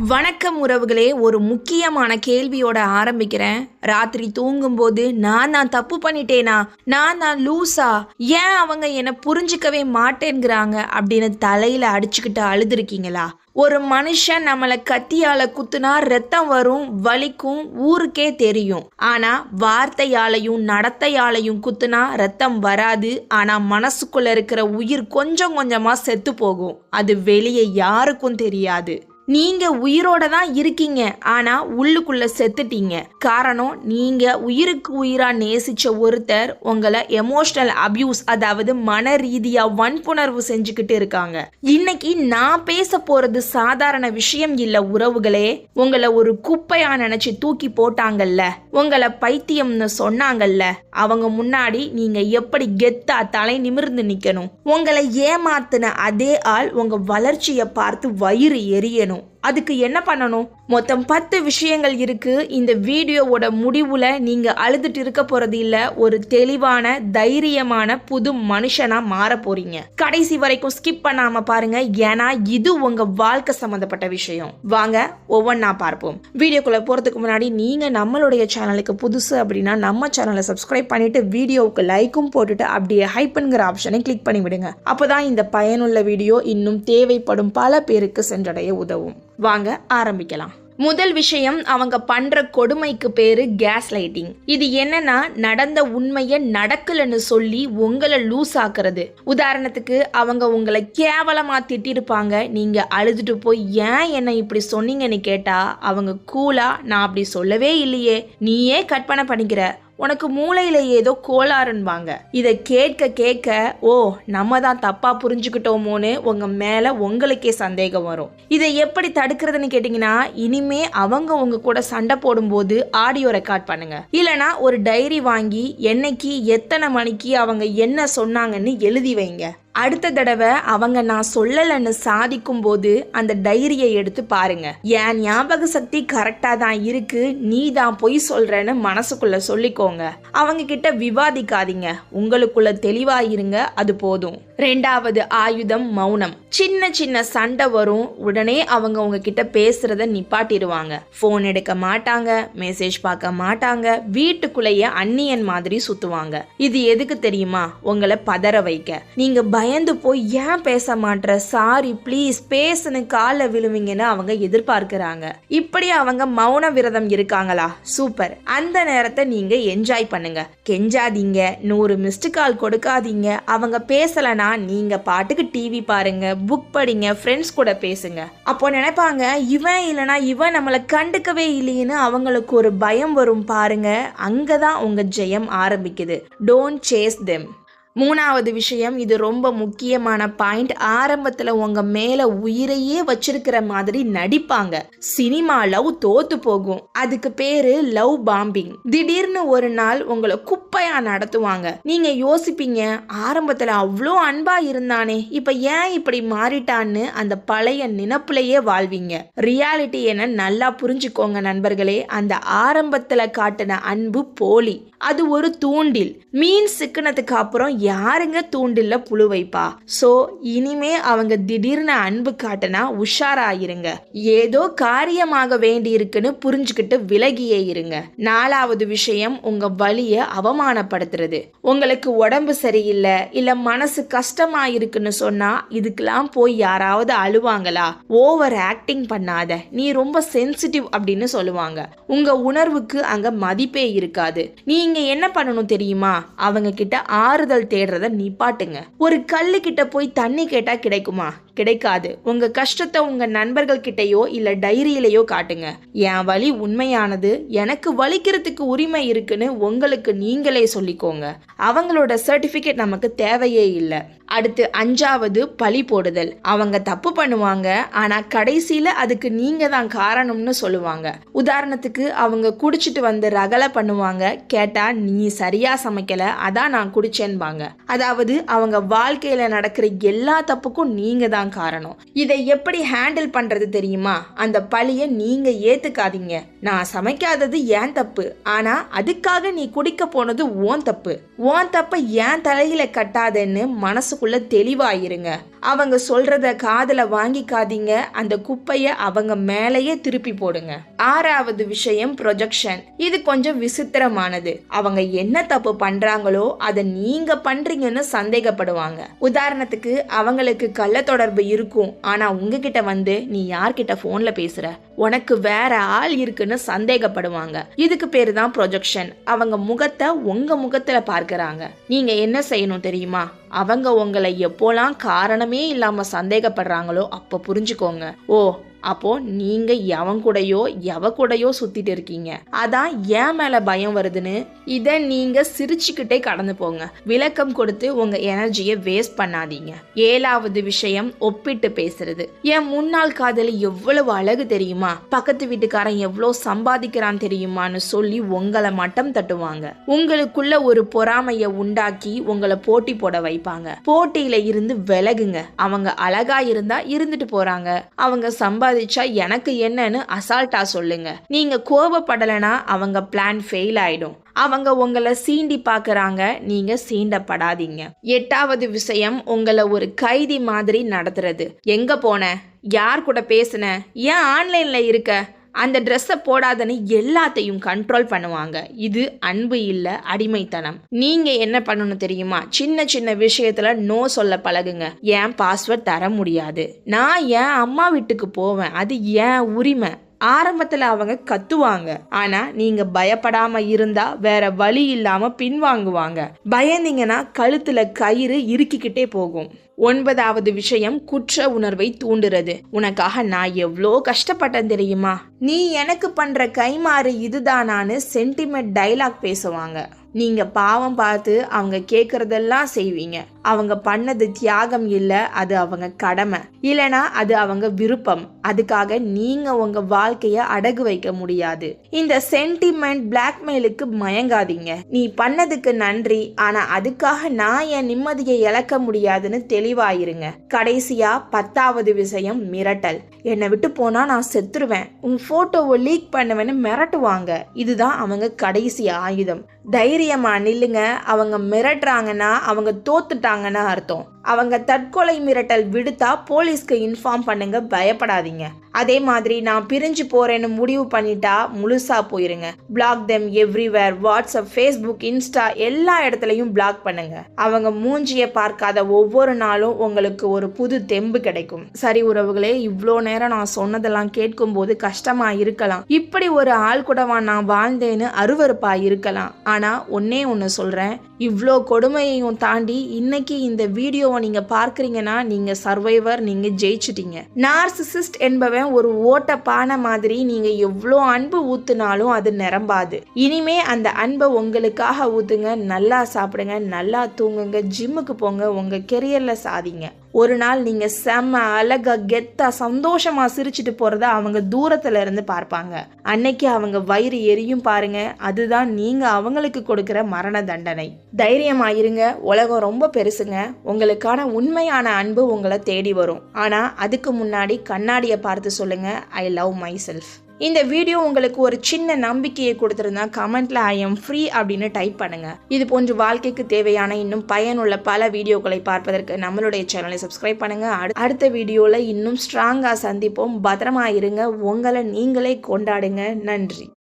வணக்கம் உறவுகளே ஒரு முக்கியமான கேள்வியோட ஆரம்பிக்கிறேன். ராத்திரி தூங்கும்போது நான் நான் தப்பு பண்ணிட்டேனா? நான் நான் லூசா? ஏன் அவங்க என்னை புரிஞ்சுக்கவே மாட்டேங்கிறாங்க அப்படின்னு தலையில அடிச்சுக்கிட்டு அழுதுருக்கீங்களா? ஒரு மனுஷன் நம்மளை கத்தியால குத்துனா ரத்தம் வரும் வலிக்கும் ஊருக்கே தெரியும். ஆனா வார்த்தையாலையும் நடத்தையாலையும் குத்துனா ரத்தம் வராது. ஆனா மனசுக்குள்ள இருக்கிற உயிர் கொஞ்சம் கொஞ்சமா செத்து போகும். அது வெளியே யாருக்கும் தெரியாது. நீங்க உயிரோட தான் இருக்கீங்க. ஆனா உள்ளுக்குள்ள செத்துட்டீங்க. காரணம் நீங்க உயிருக்கு உயிரா நேசிச்ச ஒருத்தர் உங்களை எமோஷனல் அபியூஸ் அதாவது மன ரீதியா வன்புணர்வு செஞ்சுக்கிட்டு இருக்காங்க. இன்னைக்கு நான் பேச போறது சாதாரண விஷயம் இல்ல உறவுகளே. உங்களை ஒரு குப்பையா நினைச்சு தூக்கி போட்டாங்கல்ல. உங்களை பைத்தியம்னு சொன்னாங்கல்ல. அவங்க முன்னாடி நீங்க எப்படி கெத்தா தலை நிமிர்ந்து நிக்கணும். உங்களை ஏமாத்தின அதே ஆள் உங்க வளர்ச்சியை பார்த்து வயிறு எரியணும். non. அதுக்கு என்ன பண்ணணும்? மொத்தம் பத்து விஷயங்கள் இருக்கு. இந்த வீடியோவோட முடிவுல நீங்க அழுதுட்டு இருக்க போறது இல்ல. ஒரு தெளிவான தைரியமான புது மனுஷனா மாற போறீங்க. கடைசி வரைக்கும் ஸ்கிப் பண்ணாம பாருங்க. ஏன்னா இது உங்க வாழ்க்கை சம்பந்தப்பட்ட விஷயம். வாங்க ஒவ்வொன்றா பார்ப்போம். வீடியோக்குள்ள போறதுக்கு முன்னாடி நீங்க நம்மளுடைய சேனலுக்கு புதுசு அப்படின்னா நம்ம சேனலை சப்ஸ்கிரைப் பண்ணிட்டு வீடியோவுக்கு லைக்கும் போட்டுட்டு அப்படியே ஹைப்புங்கிற ஆப்ஷனை கிளிக் பண்ணி விடுங்க அப்பதான் இந்த பயனுள்ள வீடியோ இன்னும் தேவைப்படும் பல பேருக்கு சென்றடைய உதவும். வாங்க ஆரம்பிக்கலாம். முதல் விஷயம் அவங்க பண்ற கொடுமைக்கு பேரு கேஸ் லைட்டிங் இது என்னன்னா நடந்த உண்மைய நடக்கலன்னு சொல்லி உங்களை லூஸ் ஆக்குறது. உதாரணத்துக்கு அவங்க உங்களை கேவலமா திட்டிருப்பாங்க. நீங்க அழுதுட்டு போய் ஏன் என்ன இப்படி சொன்னீங்கன்னு கேட்டா அவங்க கூலா நான் அப்படி சொல்லவே இல்லையே. நீயே கற்பனை பண்ணிக்கிற. உனக்கு மூளையில ஏதோ கோளாறுன்பாங்க. இதை கேட்க கேட்க ஓ நம்ம தான் தப்பா புரிஞ்சுக்கிட்டோமோன்னு உங்க மேல உங்களுக்கே சந்தேகம் வரும். இதை எப்படி தடுக்கிறதுன்னு கேட்டீங்கன்னா இனிமே அவங்க உங்க கூட சண்டை போடும்போது ஆடியோ ரெக்கார்ட் பண்ணுங்க. இல்லனா ஒரு டைரி வாங்கி என்னைக்கு எத்தனை மணிக்கு அவங்க என்ன சொன்னாங்கன்னு எழுதி வைங்க. அடுத்த தடவை அவங்க நான் சொல்லலைன்னு சாதிக்கும் போது அந்த டைரியை எடுத்து பாருங்க. என் ஞாபக சக்தி கரெக்டா தான் இருக்கு. நீ தான் பொய் சொல்றேன்னு மனசுக்குள்ள சொல்லிக்கோங்க. அவங்க கிட்ட விவாதிக்காதீங்க. உங்களுக்குள்ள தெளிவா இருங்க. அது போதும். ரெண்டாவது ஆயுதம் மௌனம். சின்ன சின்ன சண்டை வரும். உடனே அவங்க உங்ககிட்ட பேசுறத நிப்பாட்டிடுவாங்க. ஃபோன் எடுக்க மாட்டாங்க. மெசேஜ் பார்க்க மாட்டாங்க. வீட்டுக்குள்ளேயே அந்நியன் மாதிரி சுத்துவாங்க. இது எதுக்கு தெரியுமா? உங்களை பதற வைக்க. நீங்க பயந்து போய் ஏன் பேச மாட்ற? சாரி ப்ளீஸ் பேசுன்னு காலில் விழுவீங்கன்னு அவங்க எதிர்பார்க்கிறாங்க. இப்படி அவங்க மௌன விரதம் இருக்காங்களா? சூப்பர் அந்த நேரத்தை நீங்க என்ஜாய் பண்ணுங்க. கெஞ்சாதீங்க. நூறு மிஸ்டு கால் கொடுக்காதீங்க. அவங்க பேசலனா நீங்க பாட்டுக்கு டிவி பாருங்க புக் படிங்க ஃப்ரெண்ட்ஸ் கூட பேசுங்க. அப்போ நினைப்பாங்க இவன் இல்லனா இவன் நம்மளை கண்டுக்கவே இல்லைன்னு அவங்களுக்கு ஒரு பயம் வரும் பாருங்க. அங்கதான் உங்க ஜெயம் ஆரம்பிக்குது. டோன்ட் சேஸ் தெம் மூணாவது விஷயம் இது ரொம்ப முக்கியமான பாயிண்ட் ஆரம்பத்தில் உங்க மேல உயிரையே வச்சிருக்கிற மாதிரி நடிப்பாங்க. சினிமா லவ் தோத்து போகும். அதுக்கு பேரு லவ் பாம்பிங். திடீர்னு ஒரு நாள் உங்களை குப்பையா நடத்துவாங்க. நீங்க யோசிப்பீங்க ஆரம்பத்தில் அவ்வளோ அன்பா இருந்தானே இப்ப ஏன் இப்படி மாறிட்டான்னு அந்த பழைய நினப்புலையே வாழ்வீங்க. ரியாலிட்டி என நல்லா புரிஞ்சுக்கோங்க நண்பர்களே அந்த ஆரம்பத்தில் காட்டின அன்பு போலி. அது ஒரு தூண்டில். மீன் சிக்கனத்துக்கு அப்புறம் யாருங்க தூண்டில்ல புழு வைப்பா? சோ இனிமே அவங்க திடீர்னு அன்பு காட்டினா உஷாராயிருங்க. ஏதோ காரியமாக வேண்டி இருக்குன்னு புரிஞ்சுக்கிட்டு விலகியே இருங்க. நாலாவது விஷயம் உங்க வழிய அவமானப்படுத்துறது. உங்களுக்கு உடம்பு சரியில்லை இல்ல மனசு கஷ்டமா இருக்குன்னு சொன்னா இதுக்கெல்லாம் போய் யாராவது அழுவாங்களா? ஓவர் ஆக்டிங் பண்ணாத. நீ ரொம்ப சென்சிட்டிவ் அப்படின்னு சொல்லுவாங்க. உங்க உணர்வுக்கு அங்க மதிப்பே இருக்காது. நீங்க என்ன பண்ணணும் தெரியுமா? அவங்க கிட்ட ஆறுதல் தேடுறத நிப்பாட்டுங்க. ஒரு கல்லு கிட்ட போய் தண்ணி கேட்டா கிடைக்குமா? கிடைக்காது. உங்க கஷ்டத்தை உங்க நண்பர்கள் கிட்டயோ இல்ல டைரியிலையோ காட்டுங்க. என் வலி உண்மையானது. எனக்கு வலிக்கிறதுக்கு உரிமை இருக்குன்னு உங்களுக்கு நீங்களே சொல்லிக்கோங்க. அவங்களோட சர்டிபிகேட் நமக்கு தேவையே இல்லை. அடுத்து அஞ்சாவது பழி போடுதல். அவங்க தப்பு பண்ணுவாங்க. ஆனா கடைசியில அதுக்கு நீங்க தான் காரணம்னு சொல்லுவாங்க. உதாரணத்துக்கு அவங்க குடிச்சிட்டு வந்து ரகலை பண்ணுவாங்க. கேட்டா நீ சரியா சமைக்கல. அதான் நான் குடிச்சேன்பாங்க. அதாவது அவங்க வாழ்க்கையில நடக்கிற எல்லா தப்புக்கும் நீங்க தான் தான் காரணம். இதை எப்படி ஹேண்டில் பண்றது தெரியுமா? அந்த பழிய நீங்க ஏத்துக்காதீங்க. நான் சமைக்காதது ஏன் தப்பு? ஆனா அதுக்காக நீ குடிக்க போனது ஓன் தப்பு. ஓன் தப்ப ஏன் தலையில கட்டாதேன்னு மனசுக்குள்ள தெளிவாயிருங்க. அவங்க சொல்றத காதுல வாங்கிக்காதீங்க. அந்த குப்பைய அவங்க மேலேயே திருப்பி போடுங்க. ஆறாவது விஷயம் ப்ரொஜெக்ஷன் இது கொஞ்சம் விசித்திரமானது. அவங்க என்ன தப்பு பண்றாங்களோ அதை நீங்க பண்றீங்கன்னு சந்தேகப்படுவாங்க. உதாரணத்துக்கு அவங்களுக்கு கள்ள தொடர்பு இருக்கும். ஆனா உங்ககிட்ட வந்து நீ யார்கிட்ட போன்ல பேசுற? உனக்கு வேற ஆள் இருக்குன்னு சந்தேகப்படுவாங்க. இதுக்கு பேரு தான் ப்ரொஜெக்ஷன் அவங்க முகத்தை உங்க முகத்துல பார்க்கறாங்க. நீங்க என்ன செய்யணும் தெரியுமா? அவங்க உங்களை எப்போலாம் காரணமே இல்லாம சந்தேகப்படுறாங்களோ அப்ப புரிஞ்சுக்கோங்க. ஓ அப்போ நீங்க எவன் கூடயோ எவ கூடயோ சுத்திட்டு இருக்கீங்க. அதான் ஏன் மேல பயம் வருதுன்னு? இத நீங்க சிரிச்சுக்கிட்டே கடந்து போங்க. விளக்கம் கொடுத்து உங்க எனர்ஜியை வேஸ்ட் பண்ணாதீங்க. ஏழாவது விஷயம் ஒப்பிட்டு பேசுறது. என் முன்னாள் காதலி எவ்வளவு அழகு தெரியுமா? பக்கத்து வீட்டுக்காரன் எவ்வளோ சம்பாதிக்கிறான் தெரியுமான்னு சொல்லி உங்களை மட்டம் தட்டுவாங்க. உங்களுக்குள்ள ஒரு பொறாமைய உண்டாக்கி உங்களை போட்டி போட வைப்பாங்க. போட்டியில இருந்து விலகுங்க. அவங்க அழகா இருந்தா இருந்துட்டு போறாங்க. அவங்க சம்பாதிச்சா எனக்கு என்னன்னு அசால்ட்டா சொல்லுங்க. நீங்க கோபப்படலைன்னா அவங்க பிளான் ஃபெயில் ஆயிடும். அவங்க உங்களை சீண்டி பார்க்குறாங்க. நீங்கள் சீண்டப்படாதீங்க. எட்டாவது விஷயம் உங்களை ஒரு கைதி மாதிரி நடத்துறது. எங்கே போன? யார் கூட பேசுன? ஏன் ஆன்லைனில் இருக்க? அந்த ட்ரெஸ்ஸை போடாதன்னு எல்லாத்தையும் கண்ட்ரோல் பண்ணுவாங்க. இது அன்பு இல்லை அடிமைத்தனம். நீங்கள் என்ன பண்ணணும் தெரியுமா? சின்ன சின்ன விஷயத்தில் நோ சொல்ல பழகுங்க. ஏன் பாஸ்வேர்ட் தர முடியாது. நான் என் அம்மா வீட்டுக்கு போவேன்? அது ஏன் உரிமை? ஆரம்பத்தில் அவங்க கத்துவாங்க. ஆனா நீங்க பயப்படாம இருந்தா வேற வழி இல்லாம பின்வாங்குவாங்க. பயந்தீங்கன்னா கழுத்துல கயிறு இறுக்கிக்கிட்டே போகும். ஒன்பதாவது விஷயம் குற்ற உணர்வை தூண்டுறது. உனக்காக நான் எவ்வளோ கஷ்டப்பட்டேன் தெரியுமா? நீ எனக்கு பண்ற கைமாறு இதுதானான்னு சென்டிமெண்ட் டைலாக் பேசுவாங்க. நீங்க பாவம் பார்த்து அவங்க கேட்குறதெல்லாம் செய்வீங்க. அவங்க பண்ணது தியாகம் இல்ல அது அவங்க கடமை. இல்லனா அது அவங்க விருப்பம். அதுக்காக நீங்க உங்க வாழ்க்கைய அடகு வைக்க முடியாது. இந்த சென்டிமெண்ட் பிளாக்மெயிலுக்கு மயங்காதீங்க. நீ பண்ணதுக்கு நன்றி ஆனா அதுக்காக நான் என் நிம்மதியை இழக்க முடியாதுன்னு தெளிவாயிருங்க. கடைசியா பத்தாவது விஷயம் மிரட்டல். என்னை விட்டு போனா நான் செத்துருவேன். உன் போட்டோவை லீக் பண்ணுவேன்னு மிரட்டுவாங்க. இதுதான் அவங்க கடைசி ஆயுதம். தைரியம் நில்லுங்க. அவங்க மிரட்டுறாங்கன்னா அவங்க தோத்துட்டாங்கன்னா அர்த்தம். அவங்க தற்கொலை மிரட்டல் விடுத்தா போலீஸ்க்கு இன்ஃபார்ம் பண்ணுங்க பயப்படாதீங்க. அதே மாதிரி நான் பிரிஞ்சு போறேன்னு முடிவு பண்ணிட்டா முழுசா போயிருங்க. Block them everywhere WhatsApp Facebook Insta எல்லா இடத்துலையும் பிளாக் பண்ணுங்க. அவங்க மூஞ்சிய பார்க்காத ஒவ்வொரு நாளும் உங்களுக்கு ஒரு புது தெம்பு கிடைக்கும். சரி உறவுகளே இவ்வளோ நேரம் நான் சொன்னதெல்லாம் கேட்கும்போது கஷ்டமா இருக்கலாம். இப்படி ஒரு ஆள் கூடவா நான் வாழ்ந்தேன்னு அருவறுப்பா இருக்கலாம். ஆனா ஒன்னே ஒன்று சொல்றேன். இவ்வளோ கொடுமையையும் தாண்டி இன்னைக்கு இந்த வீடியோ மருத்துவம் நீங்க பார்க்குறீங்கன்னா நீங்க சர்வைவர் நீங்க ஜெயிச்சிட்டீங்க. நார்சிசிஸ்ட் என்பவன் ஒரு ஓட்ட பானை மாதிரி நீங்க எவ்வளோ அன்பு ஊத்துனாலும் அது நிரம்பாது. இனிமே அந்த அன்பை உங்களுக்காக ஊத்துங்க நல்லா சாப்பிடுங்க நல்லா தூங்குங்க ஜிம்முக்கு போங்க உங்க கெரியர்ல சாதிங்க. ஒரு நாள் நீங்க செம்ம அழகாக கெத்தா சந்தோஷமா சிரிச்சிட்டு போறத அவங்க தூரத்துல இருந்து பார்ப்பாங்க. அன்னைக்கு அவங்க வயிறு எரியும் பாருங்க. அதுதான் நீங்க அவங்களுக்கு கொடுக்கிற மரண தண்டனை. தைரியமா இருங்க. உலகம் ரொம்ப பெருசுங்க. உங்களுக்கான உண்மையான அன்பு உங்களை தேடி வரும். ஆனா அதுக்கு முன்னாடி கண்ணாடியை பார்த்து சொல்லுங்க. ஐ லவ் மை செல்ஃப் இந்த வீடியோ உங்களுக்கு ஒரு சின்ன நம்பிக்கையை கொடுத்துருந்தா கமெண்ட்ல ஐ எம் ஃப்ரீ அப்படின்னு டைப் பண்ணுங்க. இது போன்ற வாழ்க்கைக்கு தேவையான இன்னும் பயனுள்ள பல வீடியோக்களை பார்ப்பதற்கு நம்மளுடைய சேனலை சப்ஸ்கிரைப் பண்ணுங்க. அடு- அடுத்த வீடியோல இன்னும் ஸ்ட்ராங்கா சந்திப்போம். பத்திரமா இருங்க. உங்களை நீங்களே கொண்டாடுங்க. நன்றி.